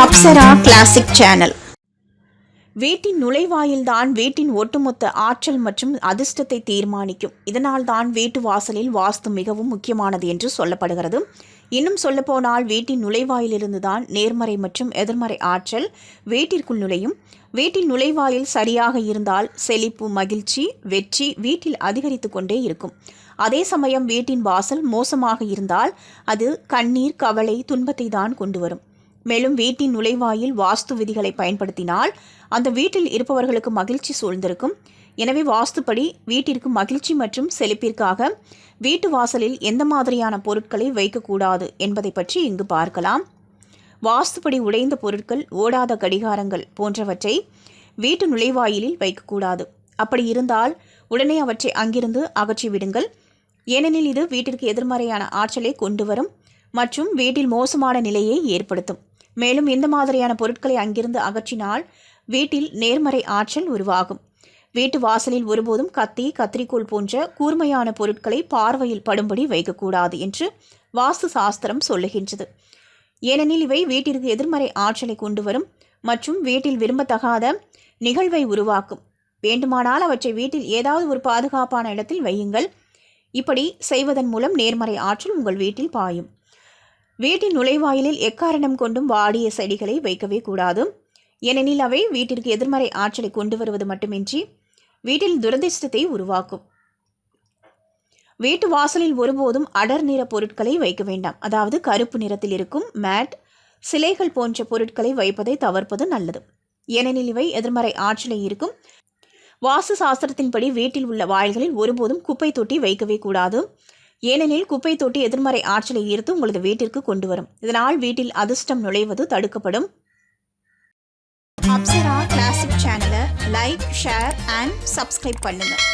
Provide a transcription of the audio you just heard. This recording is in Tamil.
அப்சரா கிளாசிக் சேனல் வீட்டின் நுழைவாயில்தான் வீட்டின் ஒட்டுமொத்த ஆற்றல் மற்றும் அதிர்ஷ்டத்தை தீர்மானிக்கும். இதனால் தான் வீட்டு வாசலில் வாஸ்து மிகவும் முக்கியமானது என்று சொல்லப்படுகிறது. இன்னும் சொல்லப்போனால் வீட்டின் நுழைவாயிலிருந்து தான் நேர்மறை மற்றும் எதிர்மறை ஆற்றல் வீட்டிற்குள் நுழையும். வீட்டின் நுழைவாயில் சரியாக இருந்தால் செழிப்பு மகிழ்ச்சி வெற்றி வீட்டில் அதிகரித்து கொண்டே இருக்கும். அதே சமயம் வீட்டின் வாசல் மோசமாக இருந்தால் அது கண்ணீர் கவலை துன்பத்தை தான் கொண்டு வரும். மேலும் வீட்டின் நுழைவாயில் வாஸ்து விதிகளை பயன்படுத்தினால் அந்த வீட்டில் இருப்பவர்களுக்கு மகிழ்ச்சி சூழ்ந்திருக்கும். எனவே வாஸ்துப்படி வீட்டிற்கு மகிழ்ச்சி மற்றும் செழிப்பிற்காக வீட்டு வாசலில் எந்த மாதிரியான பொருட்களை வைக்கக்கூடாது என்பதை பற்றி இங்கு பார்க்கலாம். வாஸ்துப்படி உடைந்த பொருட்கள் ஓடாத கடிகாரங்கள் போன்றவற்றை வீட்டு நுழைவாயிலில் வைக்கக்கூடாது. அப்படி இருந்தால் உடனே அவற்றை அங்கிருந்து அகற்றிவிடுங்கள். ஏனெனில் இது வீட்டிற்கு எதிர்மறையான ஆற்றலை கொண்டு வரும் மற்றும் வீட்டில் மோசமான நிலையை ஏற்படுத்தும். மேலும் இந்த மாதிரியான பொருட்களை அங்கிருந்து அகற்றினால் வீட்டில் நேர்மறை ஆற்றல் உருவாகும். வீட்டு வாசலில் ஒருபோதும் கத்தி கத்திரிக்கோள் போன்ற கூர்மையான பொருட்களை பார்வையில் படும்படி வைக்கக்கூடாது என்று வாஸ்து சாஸ்திரம் சொல்லுகின்றது. ஏனெனில் இவை வீட்டிற்கு எதிர்மறை ஆற்றலை கொண்டு வரும் மற்றும் வீட்டில் விரும்பத்தகாத நிகழ்வை உருவாக்கும். வேண்டுமானால் அவற்றை வீட்டில் ஏதாவது ஒரு பாதுகாப்பான இடத்தில் வையுங்கள். இப்படி செய்வதன் மூலம் நேர்மறை ஆற்றல் உங்கள் வீட்டில் பாயும். வீட்டின் நுழைவாயிலில் எக்காரணம் கொண்டும் வாடிய செடிகளை வைக்கவே கூடாது. ஏனெனில் அவை வீட்டிற்கு எதிர்மறை ஆற்றலை கொண்டு வருவது மட்டுமின்றி வீட்டில் துரதிர்ஷ்டத்தை உருவாக்கும். வீட்டு வாசலில் ஒருபோதும் அடர் நிற பொருட்களை வைக்க வேண்டாம். அதாவது கருப்பு நிறத்தில் இருக்கும் மேட் சிலைகள் போன்ற பொருட்களை வைப்பதை தவிர்ப்பது நல்லது. ஏனெனில் இவை எதிர்மறை ஆற்றலை இருக்கும் வாஸ்து சாஸ்திரத்தின்படி வீட்டில் உள்ள வாயில்களில் ஒருபோதும் குப்பை தொட்டி வைக்கவே கூடாது. ஏனெனில் குப்பை தொட்டி எதிர்மறை ஆற்றலை ஈர்த்து உங்களது வீட்டிற்கு கொண்டு வரும். இதனால் வீட்டில் அதிர்ஷ்டம் நுழைவது தடுக்கப்படும். அப்சரா கிளாசிக் சேனலை லைக் ஷேர் அண்ட் சப்ஸ்கிரைப் பண்ணுங்கள்